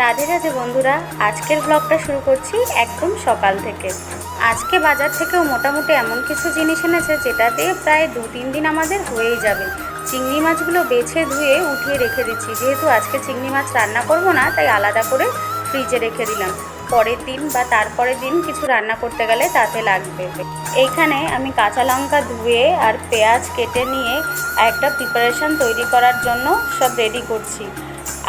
রাধে রাধে বন্ধুরা, আজকের ব্লগটা শুরু করছি একদম সকাল থেকে। আজকে বাজার থেকেও মোটামুটি এমন কিছু জিনিস এনেছে যেটাতে প্রায় দু তিন দিন আমাদের হয়েই যাবে। চিংড়ি মাছগুলো বেছে ধুয়ে উঠিয়ে রেখে দিচ্ছি। যেহেতু আজকে চিংড়ি মাছ রান্না করব না, তাই আলাদা করে ফ্রিজে রেখে দিলাম। পরের দিন বা তারপরের দিন কিছু রান্না করতে গেলে তাতে লাগবে। এইখানে আমি কাঁচা লঙ্কা ধুয়ে আর পেঁয়াজ কেটে নিয়ে একটা প্রিপারেশন তৈরি করার জন্য সব রেডি করছি।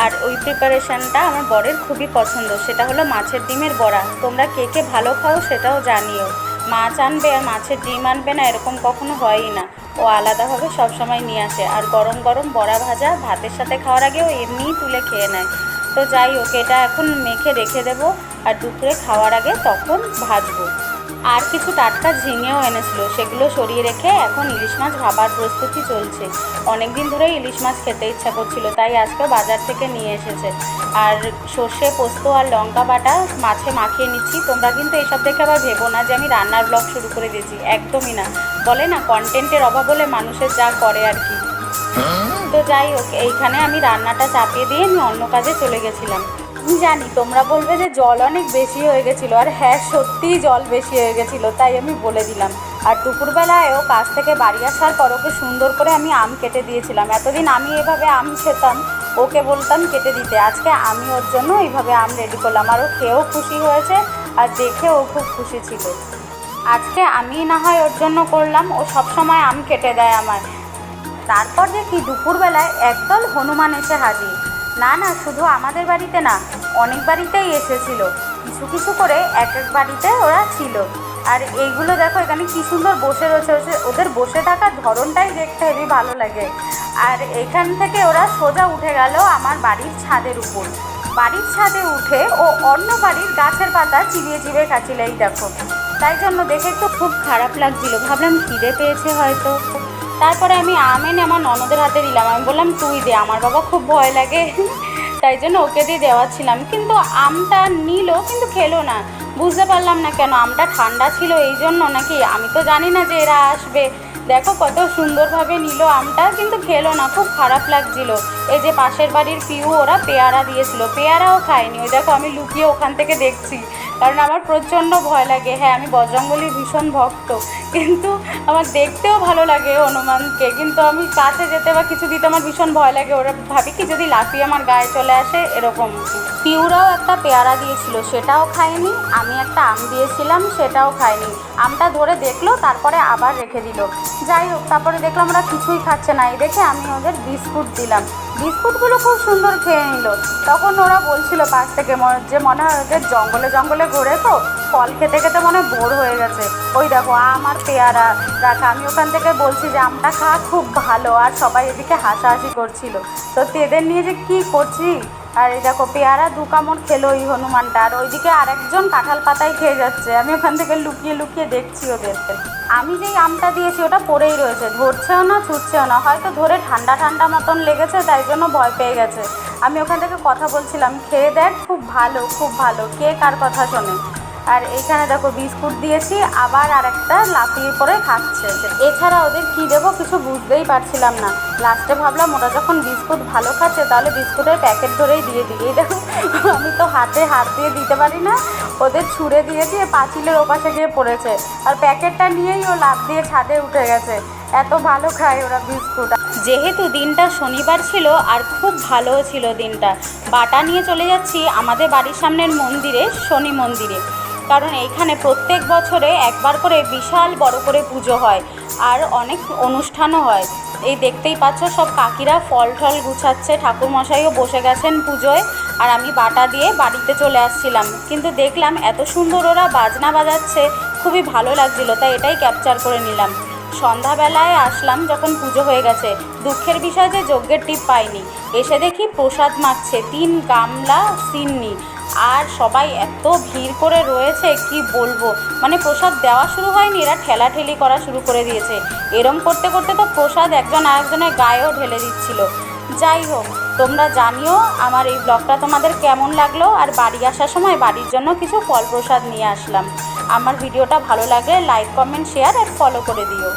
আর ওই প্রিপারেশনটা আমার বরের খুবই পছন্দ। সেটা হলো মাছের ডিমের বড়া। তোমরা কে কে ভালো খাও সেটাও জানিও। মাছ আনবে আর মাছের ডিম আনবে না এরকম কখনো হয়ই না। ও আলাদাভাবে সবসময় নিয়ে আসে। আর গরম গরম বড়া ভাজা ভাতের সাথে খাওয়ার আগে ও এমনিই তুলে খেয়ে নেয়। তো যাই হোক, এটা এখন মেখে রেখে দেবো। আর দুপুরে খাওয়ার আগে তখন ভাজবো। আর কিছু টাটকা ঝিঙেও এনেছিল। সেগুলো সরিয়ে রেখে এখন ইলিশ মাছ ভাবার প্রস্তুতি চলছে। অনেক দিন ধরেই ইলিশ মাছ খেতে ইচ্ছা করছিল তাই আজকে বাজার থেকে নিয়ে এসেছে। আর সর্ষে পোস্ত আর লঙ্কা বাটা মাছে মাখিয়ে নিচ্ছি। তোমরা কিন্তু এইসব দেখে আবার ভেবো না যে আমি রান্নার ব্লগ শুরু করে দিয়েছি। একদমই না। বলে না কন্টেন্টের অভাব হলে মানুষের যা করে আর কি। তো যাই হোক এইখানে আমি রান্নাটা চাপিয়ে দিয়ে আমি অন্য কাজে চলে গেছিলাম। জানি, তোমরা বলবে যে জল অনেক বেশি হয়ে গেছিল। আর হ্যাঁ সত্যিই জল বেশি হয়ে গেছিল, তাই আমি বলে দিলাম। আর দুপুরবেলায়ও কাজ থেকে বাড়ি আসার পর ওকে সুন্দর করে আমি আম কেটে দিয়েছিলাম। এতদিন আমি এভাবে আম খেতাম, ওকে বলতাম কেটে দিতে। আজকে আমি ওর জন্য এইভাবে আম রেডি করলাম। আর ও খেয়েও খুশি হয়েছে, আর দেখে ও খুব খুশি ছিল। আজকে আমি না হয় ওর জন্য করলাম, ও সবসময় আম কেটে দেয় আমার তারপর দেখি দুপুরবেলায় একদল হনুমান এসে হাজির। না না, শুধু আমাদের বাড়িতে না, অনেক বাড়িতেই এসেছিল। কিছু কিছু করে এক এক বাড়িতে ওরা ছিল। আর এইগুলো দেখো, এখানে কি সুন্দর বসে রয়েছে, ওদের বসে থাকার ধরনটাই দেখতে হেবি ভালো লাগে। আর এখান থেকে ওরা সোজা উঠে গেল আমার বাড়ির ছাদের উপর। বাড়ির ছাদে উঠে ও অন্য বাড়ির গাছের পাতা চিবিয়ে চিবিয়ে খাচ্ছিল, এই দেখো। তাই জন্য দেখে একটু খুব খারাপ লাগছিল। ভাবলাম খিদে পেয়েছে হয়তো। তারপরে আমি আম এনে আমার ননদের হাতে দিলাম। আমি বললাম, তুই দে। আমার বাবা খুব ভয় লাগে। তাই জন্য ওকে দিয়ে দেওয়াচ্ছিলাম কিন্তু আমটা নিল, কিন্তু খেলো না। বুঝতে পারলাম না কেন, আমটা ঠান্ডা ছিল, এই জন্য নাকি? আমি তো জানি না যে এরা আসবে। দেখো কত সুন্দরভাবে নিল আমটা, কিন্তু খেলো না, খুব খারাপ লাগছিল। এই যে পাশের বাড়ির পিউ, ওরা পেয়ারা দিয়েছিল। পেয়ারাও খায়নি। ওই দেখো, আমি লুকিয়ে ওখান থেকে দেখছি। কারণ আমার প্রচণ্ড ভয় লাগে। হ্যাঁ আমি বজরঙ্গলির ভীষণ ভক্ত, কিন্তু আমার দেখতেও ভালো লাগে হনুমানকে, কিন্তু আমি কাছে যেতে বা কিছু দিতে আমার ভীষণ ভয় লাগে। ওরা ভাবি কি, যদি লাফিয়ে আমার গায়ে চলে আসে, এরকম। পিউরাও একটা পেয়ারা দিয়েছিল, সেটাও খায়নি। আমি একটা আম দিয়েছিলাম, সেটাও খায়নি। আমটা ধরে দেখল, তারপরে আবার রেখে দিল। যাই হোক, তারপরে দেখলাম ওরা কিছুই খাচ্ছে না। এই দেখে আমি ওদের বিস্কুট দিলাম। বিস্কুটগুলো খুব সুন্দর খেয়ে নিল। তখন ওরা বলছিল পাশ থেকে যে মনে হয় ওদের জঙ্গলে জঙ্গলে ঘোরে তো, ফল খেতে খেতে মনে বোর হয়ে গেছে। ওই দেখো আম আর পেয়ারা রাখা আমি ওখান থেকে বলছি যে আমটা খা, খুব ভালো। আর সবাই এদিকে হাসাহাসি করছিল। সত্যি এদের নিয়ে যে কী করছি? আর এই দেখো, পেয়ারা দু কামড় খেলো ওই হনুমানটা। আর ওইদিকে আরেকজন কাঁঠাল পাতায় খেয়ে যাচ্ছে। আমি ওখান থেকে লুকিয়ে লুকিয়ে দেখছি ওদেরকে। আমি যেই আমটা দিয়েছি, ওটা পড়েই রয়েছে। ধরছেও না, ছুটছেও না। হয়তো ধরে ঠান্ডা ঠান্ডা মতন লেগেছে, তাই জন্য ভয় পেয়ে গেছে। আমি ওখান থেকে কথা বলছিলাম, খেয়ে দেখ, খুব ভালো খুব ভালো। কে কার কথা শোনে? আর এখানে দেখো বিস্কুট দিয়েছি, আবার আর একটা লাফিয়ে পরে খাচ্ছে এছাড়া ওদের কী দেবো কিছু বুঝতেই পারছিলাম না। লাস্টে ভাবলাম ওরা যখন বিস্কুট ভালো খাচ্ছে তাহলে বিস্কুটের প্যাকেট ধরেই দিয়ে দিই। এই দেখো, আমি তো হাতে হাত দিয়ে দিতে পারি না। ওদের ছুঁড়ে দিয়ে দিয়ে পাঁচিলের ওপাশে গিয়ে পড়েছে। আর প্যাকেটটা নিয়েই ও লাফ দিয়ে ছাদে উঠে গেছে। এত ভালো খায় ওরা বিস্কুট। যেহেতু দিনটা শনিবার ছিল, আর খুব ভালোও ছিল দিনটা, বাটা নিয়ে চলে যাচ্ছি আমাদের বাড়ির সামনের মন্দিরে, শনি মন্দিরে। কারণ এইখানে প্রত্যেক বছরে একবার করে বিশাল বড় করে পুজো হয় আর অনেক অনুষ্ঠানও হয়। এই দেখতেই পাচ্ছ সব কাকিরা ফল টল গুছাচ্ছে, ঠাকুরমশাইও বসে গেছেন পুজোয় আর আমি বাটা দিয়ে বাড়িতে চলে আসছিলাম। কিন্তু দেখলাম এত সুন্দর ওরা বাজনা বাজাচ্ছে, খুবই ভালো লাগছিল, তাই এটাই ক্যাপচার করে নিলাম। সন্ধ্যাবেলায় আসলাম যখন পুজো হয়ে গেছে, দুঃখের বিষয় যে যজ্ঞের টিপ পাইনি। এসে দেখি প্রসাদ মাখছে, তিন গামলা সিন্নি। আর সবাই এত ভিড় করে রয়েছে, কি বলব? মানে প্রসাদ দেওয়া শুরু হয়নি, এরা ঠেলাঠেলি করা শুরু করে দিয়েছে। এরম করতে করতে তো প্রসাদ একজন আরেকজনের গায়েও ঢেলে দিচ্ছিল। যাই হোক, তোমরা জানিও আমার এই ব্লগটা তোমাদের কেমন লাগল, আর বাড়ি আসার সময় বাড়ির জন্য কিছু ফল প্রসাদ নিয়ে আসলাম। আমার ভিডিওটা ভালো লাগলে লাইক, কমেন্ট, শেয়ার, আর ফলো করে দিও।